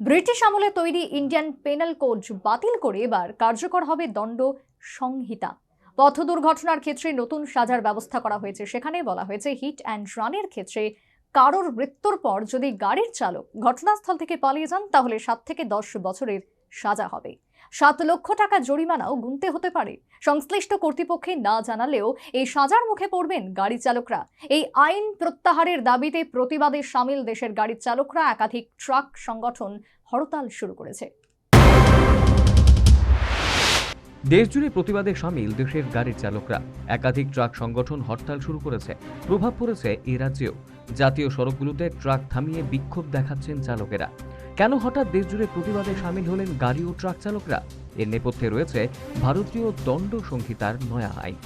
British আমলে তৈরি Indian penal code বাতিল করে এবার কার্যকর হবে দণ্ড সংহিতা। পথ দুর্ঘটনার ক্ষেত্রে নতুন সাজার ব্যবস্থা করা হয়েছে। সেখানে বলা হয়েছে, হিট অ্যান্ড রানের ক্ষেত্রে কারোর মৃত্যুর পর যদি গাড়ির চালক ঘটনাস্থল থেকে পালিয়ে যান, তাহলে সাত থেকে দশ বছরের সাজা হবে। সাত লক্ষ টাকা জরিমানাও গুনতে হতে পারে। সংশ্লিষ্ট কর্তৃপক্ষে না জানালেও এই সাজার মুখে পড়বেন গাড়ি চালকরা। এই আইন প্রত্যাহারের দাবিতে প্রতিবাদে সামিল দেশের গাড়ির চালকরা একাধিক ট্রাক সংগঠন হরতাল শুরু করেছে। দেশজুড়ে প্রতিবাদে সামিল দেশের গাড়ির চালকরা। একাধিক ট্রাক সংগঠন হরতাল শুরু করেছে। প্রভাব পড়েছে এ রাজ্যেও। জাতীয় সড়কগুলোতে ট্রাক থামিয়ে বিক্ষোভ দেখাচ্ছেন চালকেরা। কেন হঠাৎ দেশজুড়ে প্রতিবাদে সামিল হলেন গাড়ি ও ট্রাক চালকরা? এর নেপথ্যে রয়েছে ভারতীয় দণ্ড সংহিতার নয়া আইন।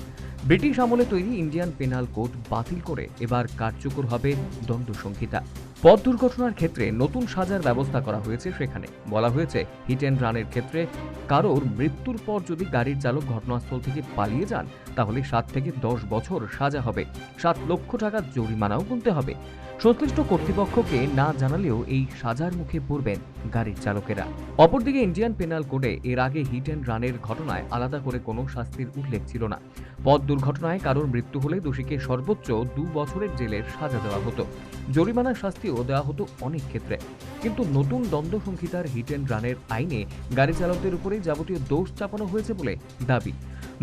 ব্রিটিশ আমলে তৈরি ইন্ডিয়ান পেনাল কোড বাতিল করে এবার কার্যকর হবে দণ্ড সংহিতা। পথ দুর্ঘটনার ক্ষেত্রে নতুন সাজার ব্যবস্থা করা হয়েছে সেখানে। বলা হয়েছে, হিট অ্যান্ড রানের ক্ষেত্রে কারোর মৃত্যুর পর যদি গাড়ির চালক ঘটনাস্থল থেকে পালিয়ে যান, তাহলে সাত থেকে দশ বছর সাজা হবে। সাত লক্ষ টাকা জরিমানাও গুনতে হবে। সংশ্লিষ্ট কর্তৃপক্ষকে না জানালেও এই সাজার মুখে পড়বেন গাড়ির চালকেরা। অপরদিকে ইন্ডিয়ান পেনাল কোডে এর আগে হিট অ্যান্ড রানের ঘটনায় আলাদা করে কোনো শাস্তির উল্লেখ ছিল না। পথ দুর্ঘটনায় কারোর মৃত্যু হলে দোষীকে সর্বোচ্চ দু বছরের জেলের সাজা দেওয়া হতো। জরিমানার শাস্তিও দেওয়া হতো অনেক ক্ষেত্রে। কিন্তু নতুন দ্বন্দ্ব সংহিতার হিট অ্যান্ড রানের আইনে গাড়ি চালকদের উপরেই যাবতীয় দোষ চাপানো হয়েছে বলে দাবি।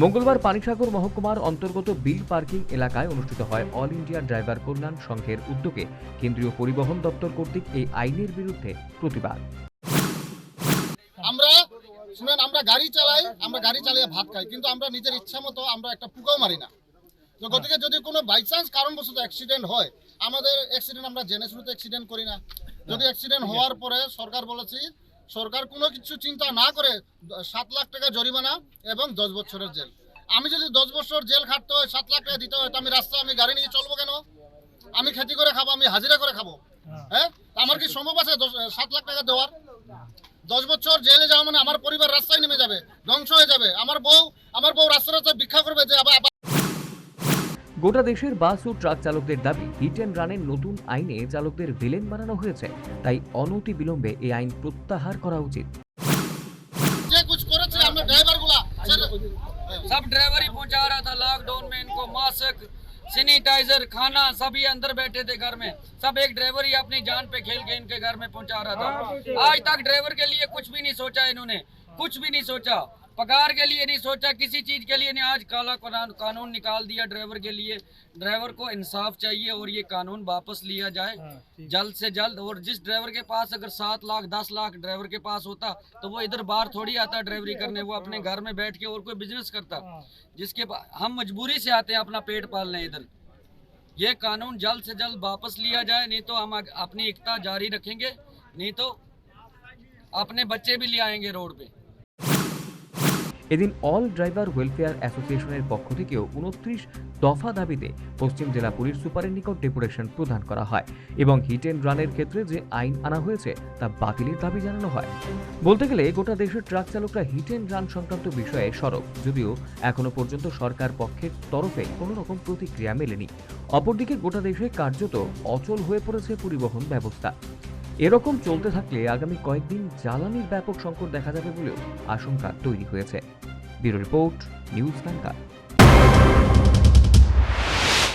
মঙ্গলবার পানিসাগর মহকুমার অন্তর্গত বিল পার্কিং এলাকায় অনুষ্ঠিত হয় অল ইন্ডিয়া ড্রাইভার কল্যাণ সংঘের উদ্যোগে। কেন্দ্রীয় পরিবহন দপ্তর কর্তৃক এই আইনের বিরুদ্ধে প্রতিবাদ। আমরা, শুনেন, আমরা গাড়ি চালাই, আমরা গাড়ি চালিয়ে ভাত খাই, কিন্তু আমরা নিজের ইচ্ছা মতো আমরা একটা পুকাও মারি না। গতিকে যদি কোনো বাই চান্স কারণবশত অ্যাক্সিডেন্ট হয় আমাদের অ্যাক্সিডেন্ট আমরা জেনে শুনে অ্যাক্সিডেন্ট করি না। যদি অ্যাক্সিডেন্ট হওয়ার পরে সরকার বলেছি সরকার কোনো কিছু চিন্তা না করে সাত লাখ টাকা জরিমানা এবং দশ বছরের জেল। আমি যদি দশ বছর জেল খাটতে হয় সাত লাখ টাকা দিতে হয় তো আমি রাস্তায় আমি গাড়ি নিয়ে চলবো কেন? আমি খেতি করে খাব আমি হাজিরা করে খাব? হ্যাঁ। আমার কি সম্ভব আছে সাত লাখ টাকা দেওয়ার? দশ বছর জেলে যাওয়া মানে আমার পরিবার রাস্তায় নেমে যাবে ধ্বংস হয়ে যাবে। আমার বউ আমার বউ রাস্তা রাস্তায় ভিক্ষা করবে যে আবার গোটা দেশের বাস ও ট্রাক চালকদের দাবি হিট অ্যান্ড রানের নতুন আইনে চালকদের ভিলেন বানানো হয়েছে তাই অনতি বিলম্বে এই আইন প্রত্যাহার করা উচিত যে কুছ করেছে আমরা ড্রাইভার গুলা सब ड्राइवर ही पहुंचा रहा था लॉकडाउन में इनको मास्क सैनिटाइजर खाना सभी अंदर बैठे थे घर में सब एक ड्राइवर ही अपनी जान पे खेल के इनके घर में पहुंचा रहा था आज तक ड्राइवर के लिए कुछ भी नहीं सोचा इन्होंने कुछ भी नहीं सोचा पगार के लिए नहीं सोचा किसी चीज़ के लिए नहीं। आज काला कानून निकाल दिया ड्राइवर के लिए। ड्राइवर को इंसाफ चाहिए और ये कानून वापस लिया जाए। जल्द से जल्द और जिस ड्राइवर के पास अगर सात लाख दस लाख ड्राइवर के पास होता तो वो इधर बाहर थोड़ी आता ड्राइवरी करने। वो अपने घर में बैठ के और कोई बिज़नेस करता। जिसके पा- हम मजबूरी से आते हैं अपना पेट पालने इधर। ये कानून जल्द से जल्द वापस लिया जाए नहीं तो हम अपनी एकता जारी रखेंगे नहीं तो अपने बच्चे भी ले आएँगे रोड पे। এদিন অল ড্রাইভার ওয়েলফেয়ার অ্যাসোসিয়েশনের পক্ষ থেকেও উনত্রিশ দফা দাবিতে পশ্চিম জেলা পুলিশ সুপারের নিকট ডেপুটেশন প্রদান করা হয় এবং হিট অ্যান্ড রানের ক্ষেত্রে যে আইন আনা হয়েছে তা বাতিলের দাবি জানানো হয়। বলতে গেলে গোটা দেশের ট্রাক চালকরা হিট অ্যান্ড রান সংক্রান্ত বিষয়ে সরব, যদিও এখনও পর্যন্ত সরকার পক্ষের তরফে কোনো রকম প্রতিক্রিয়া মেলেনি। অপরদিকে গোটা দেশে কার্যত অচল হয়ে পড়েছে পরিবহন ব্যবস্থা। এরকম চলতে থাকলে আগামী কয়েকদিন জ্বালানির ব্যাপক সংকট দেখা যাবে বলেও আশঙ্কা তৈরি হয়েছে। Bureau report, news ল্যাঙ্কা